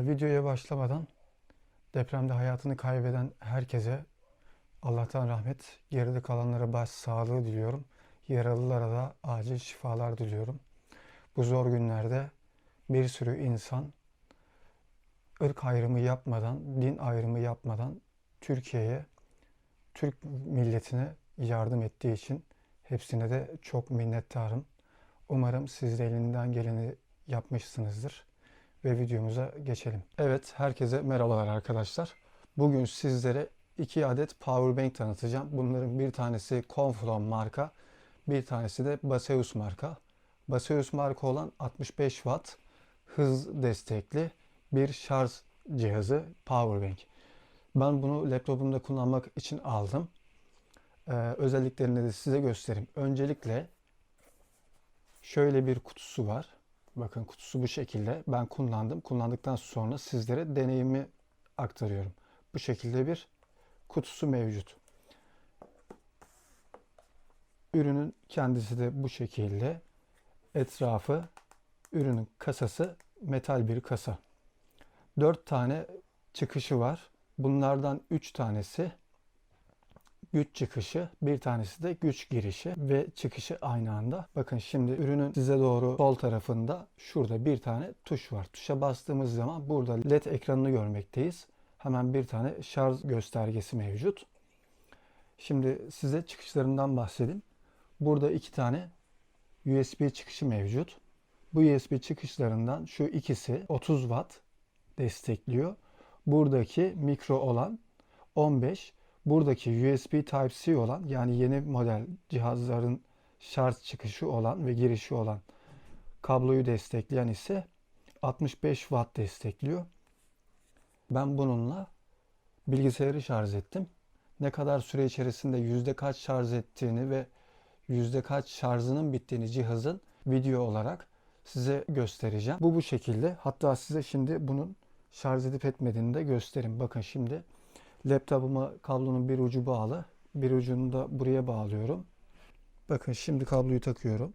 Videoya başlamadan depremde hayatını kaybeden herkese Allah'tan rahmet, geride kalanlara baş sağlığı diliyorum. Yaralılara da acil şifalar diliyorum. Bu zor günlerde bir sürü insan ırk ayrımı yapmadan, din ayrımı yapmadan Türkiye'ye, Türk milletine yardım ettiği için hepsine de çok minnettarım. Umarım siz de elinden geleni yapmışsınızdır ve videomuza geçelim. Evet, herkese merhabalar arkadaşlar. Bugün sizlere iki adet powerbank tanıtacağım. Bunların bir tanesi Conflon marka, bir tanesi de Baseus marka. Baseus marka olan 65 watt hız destekli bir şarj cihazı powerbank. Ben bunu laptopumda kullanmak için aldım. Ee, özelliklerini de size göstereyim. Öncelikle şöyle bir kutusu var. Bakın kutusu bu şekilde. Ben kullandım. Kullandıktan sonra sizlere deneyimi aktarıyorum. Bu şekilde bir kutusu mevcut. Ürünün kendisi de bu şekilde. Etrafı ürünün kasası metal bir kasa. 4 tane çıkışı var. Bunlardan 3 tanesi güç çıkışı, bir tanesi de güç girişi ve çıkışı aynı anda. Bakın şimdi ürünün size doğru sol tarafında şurada bir tane tuş var. Tuşa bastığımız zaman burada led ekranını görmekteyiz. Hemen bir tane şarj göstergesi mevcut. Şimdi size çıkışlarından bahsedeyim. Burada iki tane USB çıkışı mevcut. Bu USB çıkışlarından şu ikisi 30 Watt destekliyor. Buradaki mikro olan 15 buradaki USB Type-C olan yani yeni model cihazların şarj çıkışı olan ve girişi olan kabloyu destekleyen ise 65 Watt destekliyor. Ben bununla bilgisayarı şarj ettim. Ne kadar süre içerisinde yüzde kaç şarj ettiğini ve yüzde kaç şarjının bittiğini cihazın video olarak size göstereceğim. Bu bu şekilde. Hatta size şimdi bunun şarj edip etmediğini de göstereyim. Bakın şimdi laptopuma kablonun bir ucu bağlı. Bir ucunu da buraya bağlıyorum. Bakın şimdi kabloyu takıyorum.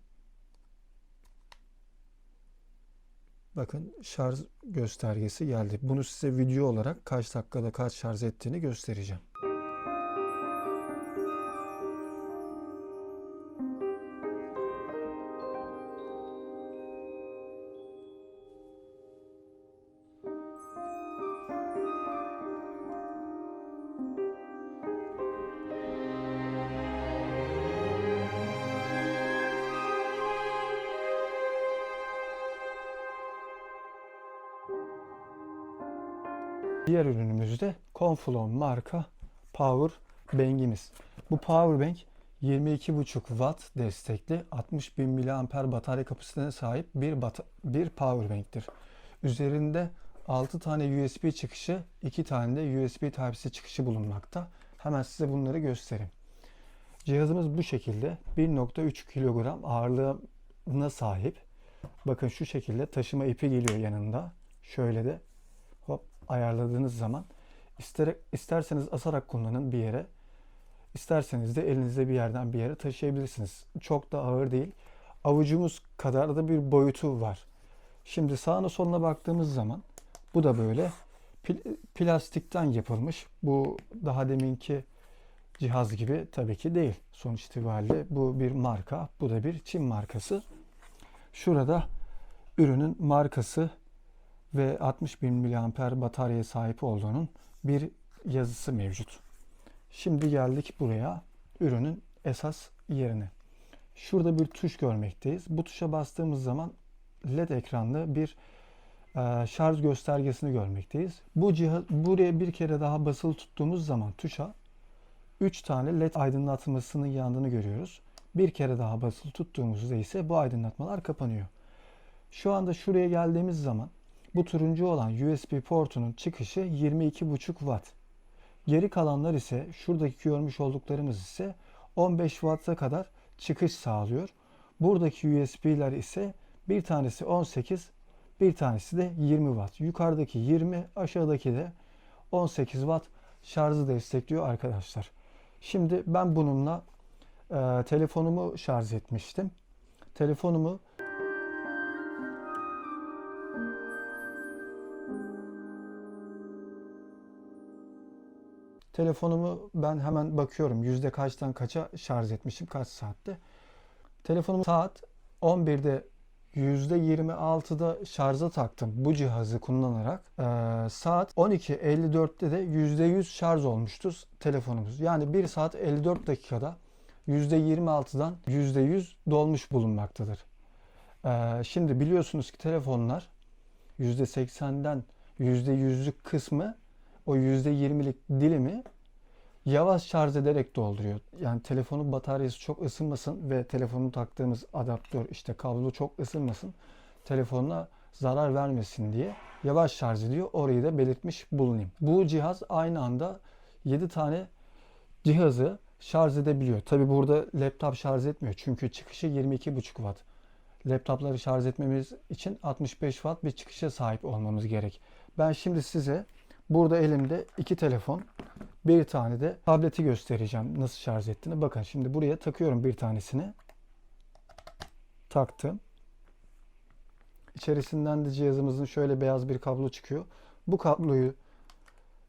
Bakın şarj göstergesi geldi. Bunu size video olarak kaç dakikada kaç şarj ettiğini göstereceğim. Diğer ürünümüz de Conflon marka Power Bank'imiz. Bu Power Bank 22,5 Watt destekli 60.000 mAh batarya kapasitesine sahip bir, bata- bir Power Bank'tir. Üzerinde 6 tane USB çıkışı, 2 tane de USB Type-C çıkışı bulunmakta. Hemen size bunları göstereyim. Cihazımız bu şekilde 1.3 kilogram ağırlığına sahip. Bakın şu şekilde taşıma ipi geliyor yanında. Şöyle de hop ayarladığınız zaman ister, isterseniz asarak kullanın bir yere. İsterseniz de elinizde bir yerden bir yere taşıyabilirsiniz. Çok da ağır değil. Avucumuz kadar da bir boyutu var. Şimdi sağına soluna baktığımız zaman bu da böyle pl- plastikten yapılmış. Bu daha deminki cihaz gibi tabii ki değil. Sonuç itibariyle bu bir marka. Bu da bir Çin markası. Şurada ürünün markası ve 60.000 mAh bataryaya sahip olduğunun bir yazısı mevcut. Şimdi geldik buraya ürünün esas yerine. Şurada bir tuş görmekteyiz. Bu tuşa bastığımız zaman LED ekranlı bir e, şarj göstergesini görmekteyiz. Bu cihaz buraya bir kere daha basılı tuttuğumuz zaman tuşa 3 tane LED aydınlatmasının yandığını görüyoruz. Bir kere daha basılı tuttuğumuzda ise bu aydınlatmalar kapanıyor. Şu anda şuraya geldiğimiz zaman bu turuncu olan USB portunun çıkışı 22,5 Watt. Geri kalanlar ise şuradaki görmüş olduklarımız ise 15 Watt'a kadar çıkış sağlıyor. Buradaki USB'ler ise bir tanesi 18, bir tanesi de 20 Watt. Yukarıdaki 20, aşağıdaki de 18 Watt şarjı destekliyor arkadaşlar. Şimdi ben bununla e, telefonumu şarj etmiştim. Telefonumu Telefonumu ben hemen bakıyorum yüzde kaçtan kaça şarj etmişim kaç saatte. Telefonumu saat 11'de yüzde 26'da şarja taktım bu cihazı kullanarak. Ee, saat 12.54'te de %100 şarj olmuştu telefonumuz. Yani 1 saat 54 dakikada %26'dan %100 dolmuş bulunmaktadır. Ee, şimdi biliyorsunuz ki telefonlar %80'den %100'lük kısmı o %20'lik dilimi yavaş şarj ederek dolduruyor. Yani telefonun bataryası çok ısınmasın ve telefonu taktığımız adaptör işte kablo çok ısınmasın. Telefonuna zarar vermesin diye yavaş şarj ediyor. Orayı da belirtmiş bulunayım. Bu cihaz aynı anda 7 tane cihazı şarj edebiliyor. Tabi burada laptop şarj etmiyor. Çünkü çıkışı 22,5 watt. Laptopları şarj etmemiz için 65 watt bir çıkışa sahip olmamız gerek. Ben şimdi size burada elimde iki telefon, bir tane de tableti göstereceğim nasıl şarj ettiğini. Bakın şimdi buraya takıyorum bir tanesini. Taktım. İçerisinden de cihazımızın şöyle beyaz bir kablo çıkıyor. Bu kabloyu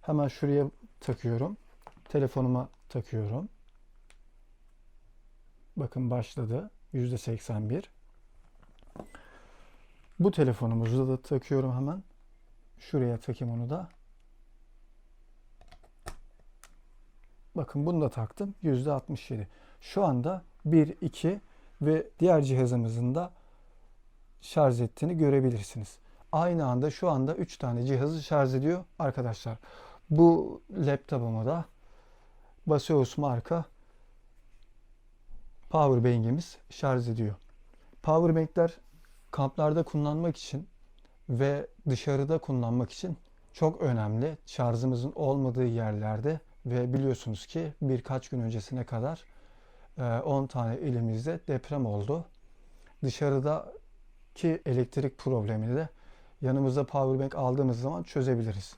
hemen şuraya takıyorum. Telefonuma takıyorum. Bakın başladı. %81. Bu telefonumuzu da takıyorum hemen. Şuraya takayım onu da. Bakın bunu da taktım. %67. Şu anda 1, 2 ve diğer cihazımızın da şarj ettiğini görebilirsiniz. Aynı anda şu anda 3 tane cihazı şarj ediyor arkadaşlar. Bu laptopumu da Baseus marka Powerbank'imiz şarj ediyor. Powerbank'ler kamplarda kullanmak için ve dışarıda kullanmak için çok önemli. Şarjımızın olmadığı yerlerde ve biliyorsunuz ki birkaç gün öncesine kadar 10 tane ilimizde deprem oldu. Dışarıdaki elektrik problemini de yanımızda powerbank aldığımız zaman çözebiliriz.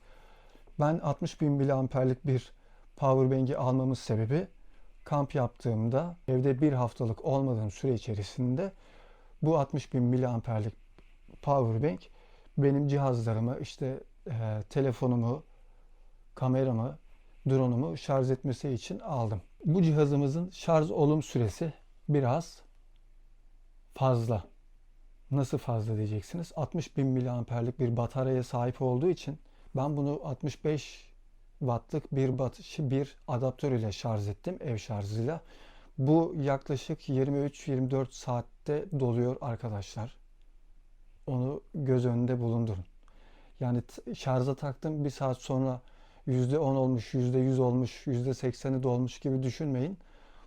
Ben 60 bin miliamperlik bir powerbank'i almamız sebebi kamp yaptığımda evde bir haftalık olmadığım süre içerisinde bu 60 bin miliamperlik powerbank benim cihazlarımı işte e, telefonumu, kameramı, drone'umu şarj etmesi için aldım. Bu cihazımızın şarj olum süresi biraz fazla. Nasıl fazla diyeceksiniz? 60 bin miliamperlik bir bataryaya sahip olduğu için ben bunu 65 wattlık bir, bat bir adaptör ile şarj ettim ev şarjıyla. Bu yaklaşık 23-24 saatte doluyor arkadaşlar. Onu göz önünde bulundurun. Yani şarja taktım bir saat sonra %10 olmuş, %100 olmuş, %80'i dolmuş gibi düşünmeyin.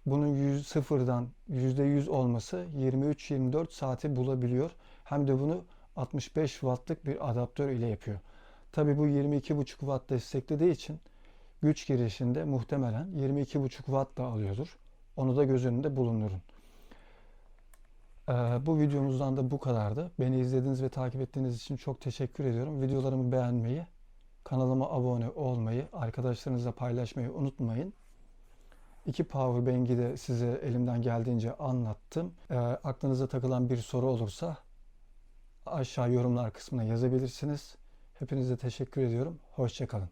Bunun 100, sıfırdan %100 olması 23-24 saati bulabiliyor. Hem de bunu 65 wattlık bir adaptör ile yapıyor. Tabi bu 22,5 watt desteklediği için güç girişinde muhtemelen 22,5 watt da alıyordur. Onu da göz önünde bulundurun. Ee, bu videomuzdan da bu kadardı. Beni izlediğiniz ve takip ettiğiniz için çok teşekkür ediyorum. Videolarımı beğenmeyi, kanalıma abone olmayı, arkadaşlarınızla paylaşmayı unutmayın. İki powerbank'i de size elimden geldiğince anlattım. Ee, aklınıza takılan bir soru olursa aşağı yorumlar kısmına yazabilirsiniz. Hepinize teşekkür ediyorum. Hoşçakalın.